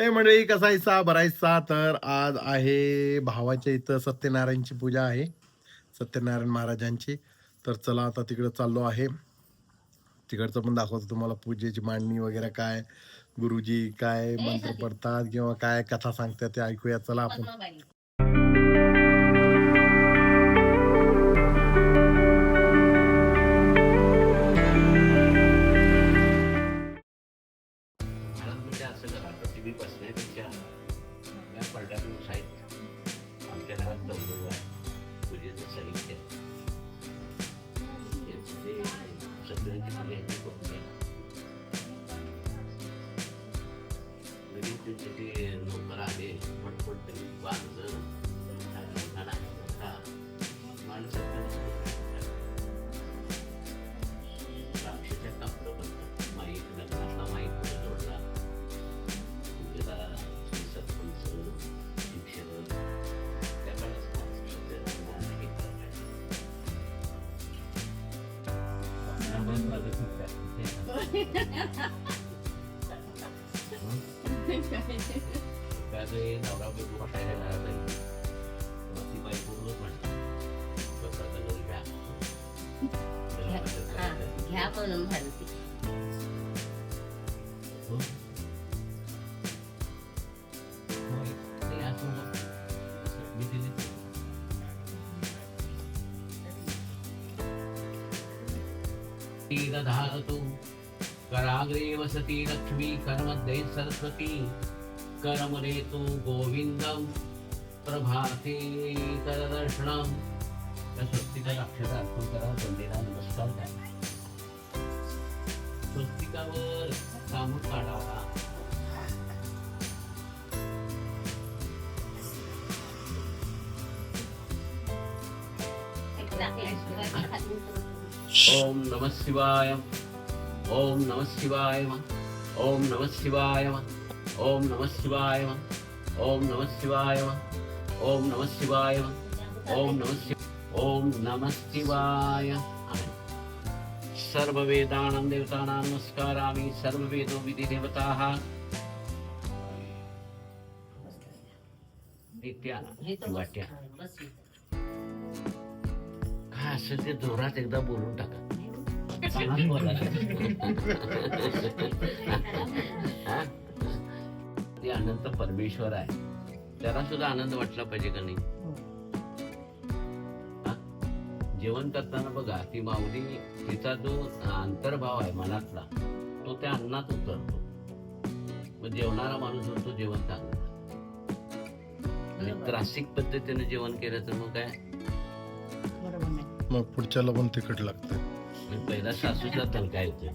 हे मंडळी कसायचा बरायचा तर आज आहे भावाच्या इथं सत्यनारायणची पूजा आहे. सत्यनारायण महाराजांची. तर चला आता तिकडं चाललो आहे. तिकडचं पण दाखवतो तुम्हाला पूजेची मांडणी वगैरे काय गुरुजी काय मंत्र पडतात किंवा काय कथा सांगतात ते ऐकूया. चला आपण. त्यात हे नवरा बायको बसायला घरात आहे. मग ती बाई पूर्ण म्हणते स्वतःचा घरी घ्या. त्याला मदत हा, करायला. घ्या म्हणून म्हणते हो. होय. ते कराग्रे वसति लक्ष्मी करमध्ये सरस्वती। करमरेतु गोविंदम प्रभाते करदर्शनम। त्या स्वस्तिका अक्षर अर्पण करा वंदेला नमस्कार करा। स्वस्तिकावर सामून काढावा ओम नमः शिवाय। ओम नमः शिवाय ओम नमः शिवाय ओम नमः शिवाय ओम नमः शिवाय ओम नमः शिवाय ओम नमः शिव ओम नमः शिवाय सर्व वेदानां देवतानां नमस्कारामि। सर्व वेदो विधि देवताः नित्यानं वाट्या। काय असेल ते जोरात एकदा बोलून टाका. बोला. हा? ते अनंत परमेश्वर आहे त्याला सुद्धा आनंद वाटला पाहिजे का नाही हा? जेवण करताना बघा ती माऊली तिचा जो अंतर्भाव आहे मनातला तो त्या अन्नात उतरतो मग जेवणारा माणूस म्हणतो जेवण चांगलं आणि त्रासिक पद्धतीने जेवण केलं तर मग काय मग पुढच्याला पण तिकट लागतं मी पहिला सासूचा तलका येतो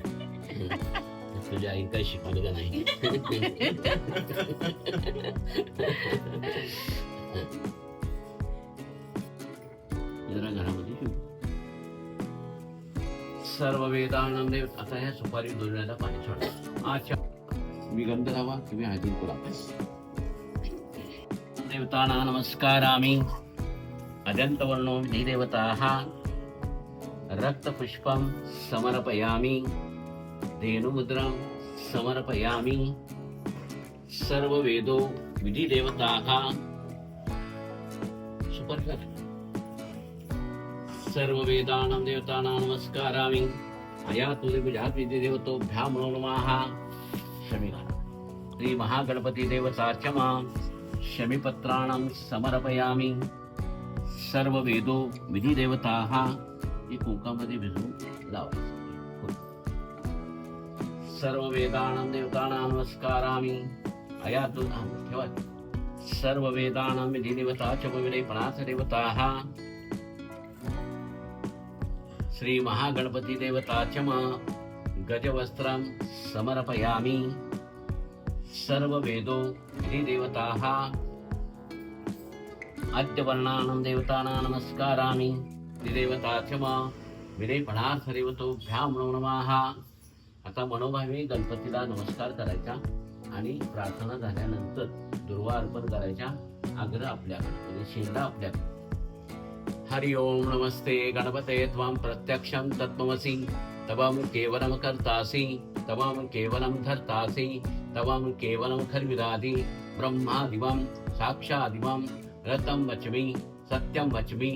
तुझ्या आई काय शिकवलं का नाही? जरा घरामध्ये सर्व वेदानंदे आता ह्या सुपारी दोन्याला पाणी सोडा. अच्छा मी गंधरावा तुम्ही हळदी पुरा. देवताना नमस्कार आम्ही अजंतवर्णो रक्तपुष्पं समर्पयामि। धेनुमुद्रां समर्पयामि। सर्ववेदो विधिदेवताः। सुपर्कर सर्ववेदानां देवतानां नमस्कारामि। अयातु विजात विधिदेवतोभ्यां नमः शमिका श्रीमहागणपतिदेवतार्चमा। शमिपत्राणां समर्पयामि। सर्ववेदो विधिदेवताः। हे कुंकामध्ये भिजवून लावायचं. सर्व वेदानां देवतानां नमस्कारामि. नाम ठेवा. सर्व वेदानां विधिदेवता च विलेपणाच देवताः. श्री महागणपती देवता च गजवस्त्रम गजवस्त्रं समर्पयामि. सर्व वेदो विधिदेवताः आद्यवर्णानां देवतानां नमस्कारामि. देवता च मा विलेपणार्थ देवतोभ्यां नमो. आता मनोभावे गणपतीला नमस्कार करायचा आणि प्रार्थना झाल्यानंतर दुर्वा अर्पण करायच्या आग्रह आपल्याकडे म्हणजे शेंडा आपल्याकडे. हरि ओम नमस्ते गणपते त्वां प्रत्यक्षं तत्त्वमसि. तवं केवलं कर्तासि तवं केवलं धर्तासि तवं केवलं खर्विदादि ब्रह्मादिवं साक्षादिवं रतं वचमि. सत्यं वच्मि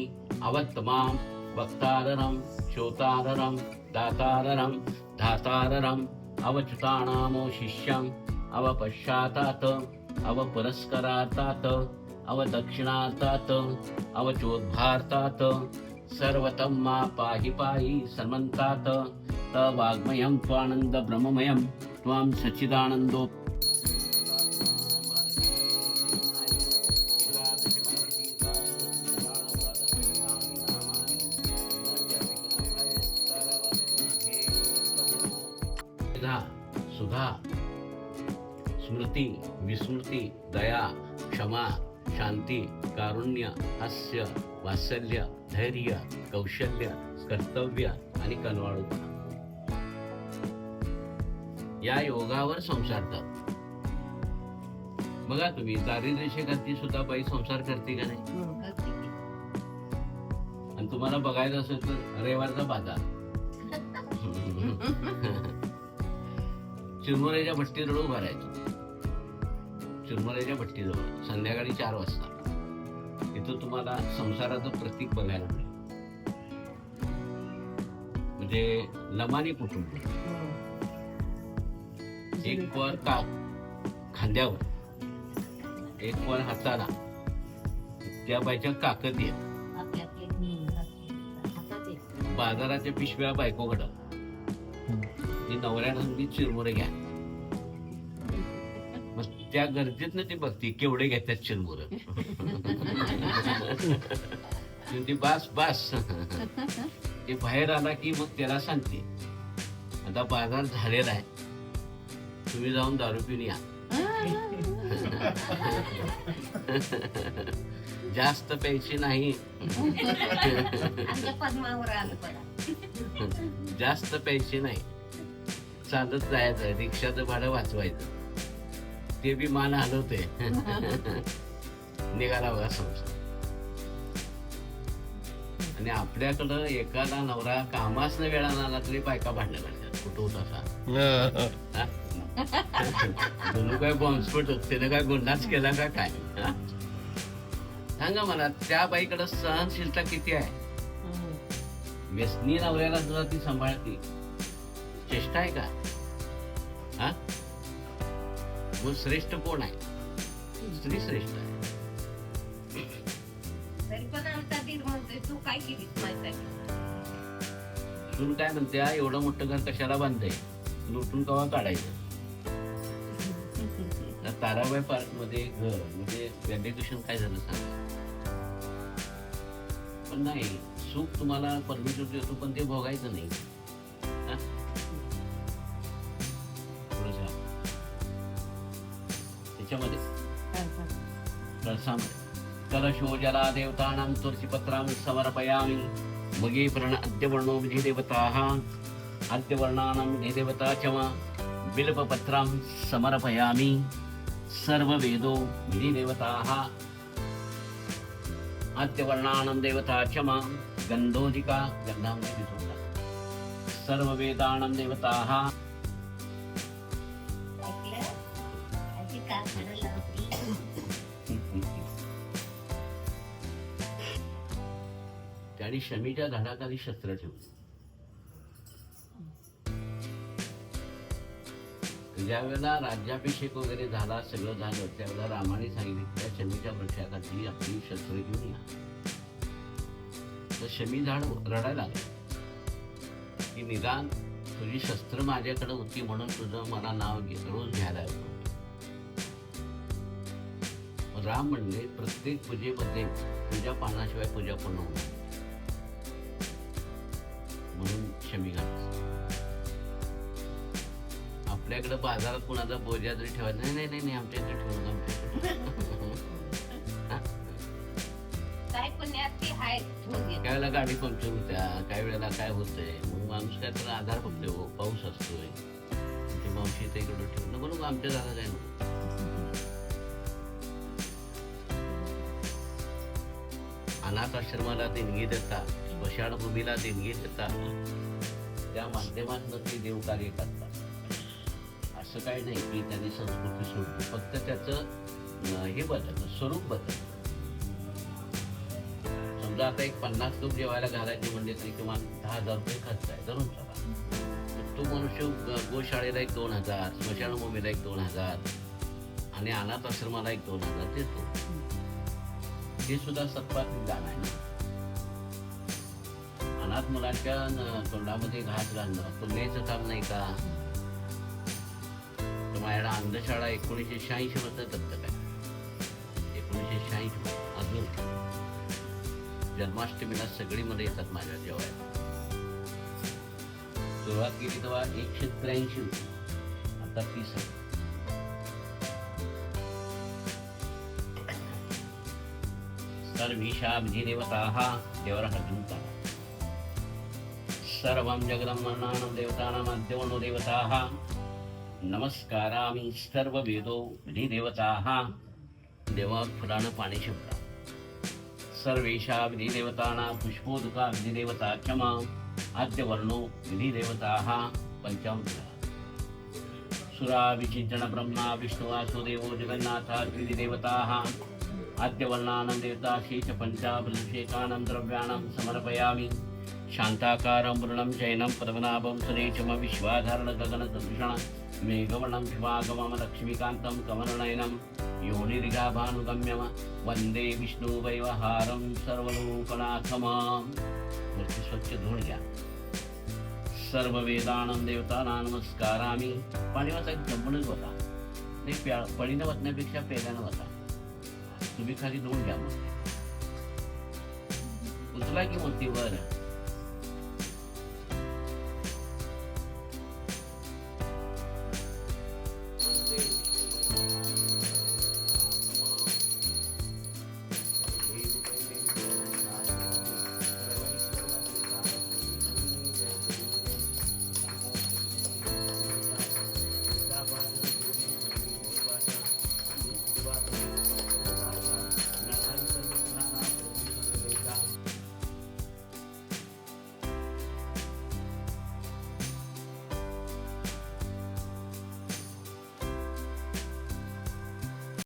अवत्तमां भक्तादरं श्रोतादरं दाताररं धाताररम् अवच्युतानामो शिष्यम् अवपश्चातात् अवपुरस्करातात् अवदक्षिणातात् अवचोद्भार्तात् सर्वतं मा पाहि पाहि सर्वन्तात् तवाग्मयं त्वानन्द ब्रह्ममयं त्वां सच्चिदानन्दो स्मृती विस्मृती दया क्षमा शांती कारुण्य हास्य वात्सल्य धैर्य कौशल्य कर्तव्य आणि कनवाळूपणा. या योगावर संसारतात बघा तुम्ही दारिद्र्य रेषेखालची सुद्धा बाई संसार करते का नाही? आणि तुम्हाला बघायचं असेल तर रविवारचा बाजार. चिरमुऱ्याच्या भट्टीजवळ उभा राहायचो. चिरमुऱ्याच्या भट्टीजवळ संध्याकाळी चार वाजता. तिथं तुम्हाला संसाराचं प्रतीक बघायला मिळेल. म्हणजे लमानी कुटुंब. एक वर का खांद्यावर एक वर हाताला. त्या बायच्या काकती आहेत बाजाराच्या पिशव्या बायकोकडं ती नवऱ्यानं मी चिरमुरे घ्या. त्या गरजेतनं ती बघती केवढे घेतात चिरमुर ती बास बास. ते बाहेर आला की मग त्याला सांगते आता बाजार झालेला आहे. तुम्ही जाऊन दारू पिऊन या. जास्त प्यायची नाही. जास्त प्यायची नाही. चालत जायचं रिक्षाचं भाडं वाचवायचं. ते बी मान हलवते निघाला बघा संसार. आणि आपल्याकडं एखादा नवरा कामाच नाही वेळा आला तरी बायका भांडणं लागतात कुठं होता असा? दोन काय बॉम्बस्फोट त्यानं काय गुन्हाच केला का काय? सांगा मला त्या बाईकडं सहनशीलता किती आहे? व्यसनी नवऱ्याला सुद्धा ती सांभाळते चेष्टा आहे का? हा? मग श्रेष्ठ कोण आहे? स्त्री श्रेष्ठ आहे. तू काय म्हणते "आ, एवढं मोठं घर कशाला बांधते लुटून कवा काढायचं? ताराबाई पार्कमध्ये घर म्हणजे व्हॅल्युएशन काय झालं सांग. पण नाही सुख तुम्हाला परमिशन देतो पण ते भोगायचं नाही. त्याच्यामध्ये कळसामध्ये कलशो जला देवतानां तुलसीपत्रां समर्पयामि. मगे प्रण अद्यवर्णो विधिदेवताः. अद्यवर्णानां विधिदेवता च मा बिल्वपत्रां समर्पयामि. सर्ववेदो विधिदेवताः. अद्यवर्णानां देवता च मा गन्धोदिका गन्धामध्ये विधोता सर्ववेदानां देवताः त्याने शमीच्या झाडाखाली शस्त्र ठेवले. ज्या वेळेला राज्याभिषेक वगैरे झाला सगळं झालं त्यावेळेला रामाने सांगितले त्या शमीच्या वृक्षाखाली आपली शस्त्र घेऊन या. तर शमी झाड रडायला लागलं. की निदान तुझी शस्त्र माझ्याकडे होती म्हणून तुझं मला नाव घे रोज घ्यायला येतो. राम म्हणले प्रत्येक पूजेमध्ये तुझ्या पानाशिवाय पूजा पूर्ण होणार म्हणून घालायचं आपल्याकडे बाजारात कुणाचा बोजा जरी ठेवायचा नाही नाही नाही नाही आमच्या इथे ठेवून आमच्या काय ती वेळेला गाडी पंक्चर होत्या काय वेळेला काय होतंय? मग माणूस काय तर आधार बघतोय हो पाऊस असतोय. ते मावशी इथे इकडे ठेवून नको आमच्या जागा काय नको अनाथ आश्रमाला देणगी देतात स्मशानभूमीला देणगी देतात त्या माध्यमातून ते देव कार्य करतात. असं काही नाही की त्यांनी संस्कृती सोडली फक्त त्याचं हे बदललं स्वरूप बदललं समजा आता एक पन्नास लोक जेवायला घालायचे म्हणजे तरी किमान दहा हजार रुपये खर्च आहे धरून चला. तो मनुष्य गोशाळेला एक दोन हजार स्मशानभूमीला एक दोन हजार आणि अनाथ आश्रमाला एक दोन हजार देतो. हे सुद्धा सत्पात विधान आहे. अनाथ मुलांच्या तोंडामध्ये घास घालणं पुण्याचं काम नाही का? तुम्हाला अंधशाळा एकोणीसशे शहाऐंशी मध्ये दत्तक आहे. एकोणीसशे शहाऐंशी अजून जन्माष्टमीला सगळी मध्ये येतात माझ्या जेवायला. सुरुवात केली तेव्हा एकशे त्र्याऐंशी होती. आता तीस आहे. सर्वीशाब्धिदेवताः देवरहजन्ताः सर्वं जगदम्मन्नानं देवतानाम् अद्यवनो देवताः। नमस्कारामि सर्ववेदो विधिदेवताः। देवा फुलानं पाणी शिवतात विधिदेवतानां पुष्पोदुका विधिदेवता क्षमा। आद्यवर्णो विधिदेवताः पञ्चामृता। सुरा विचिंतन ब्रह्मा विष्णु जगन्नाथा विधिदेवताः आद्यवर्णानं देवता शेष द्रव्याणां समर्पयामि। शान्ताकारं वृणं शयनं पद्मनाभं सुरेशम विश्वाधारण गगनसदृशण मेघवर्णं शिवागमं लक्ष्मीकान्तं कमलनयनं योनिरिगाभानुगम्यम वन्दे विष्णुवैवहारं सर्वलोकनाथमां मूर्ती स्वच्छ घ्या। सर्व वेदानं देवताना नमस्कारामी। पाणी वाचा जमूनच होता ते प्या पळीनं वाचण्यापेक्षा पेल्यानं वाचा तुम्ही खाली धुवून घ्या. मग उचला की मग ती वर.